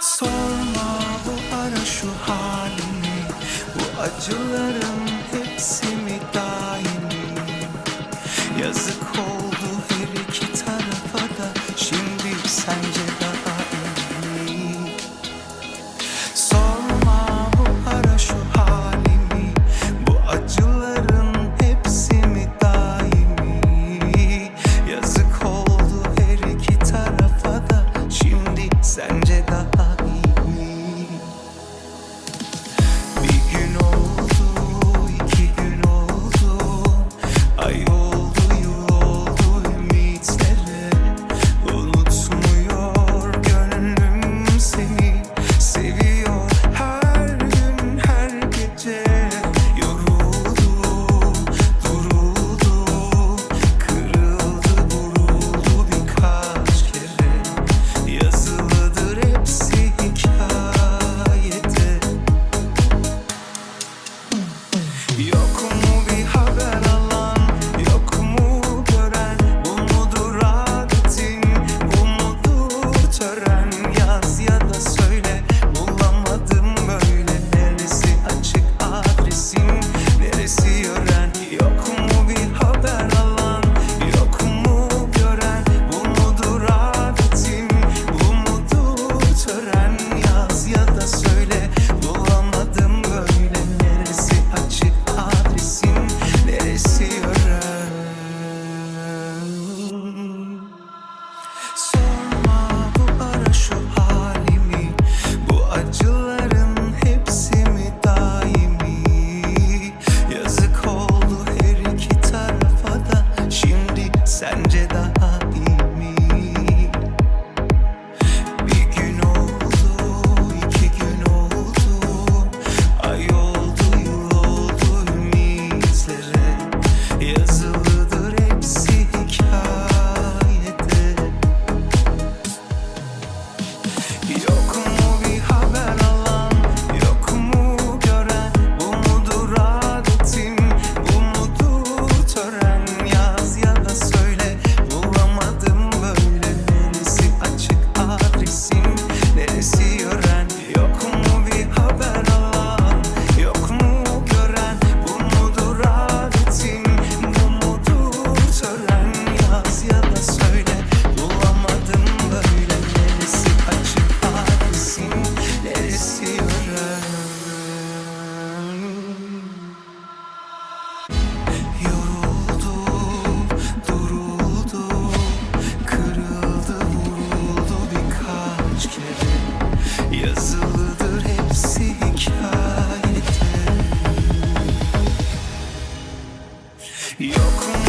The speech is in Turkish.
Sorma bu ara şu halimi. Bu acıların hepsi You're cool.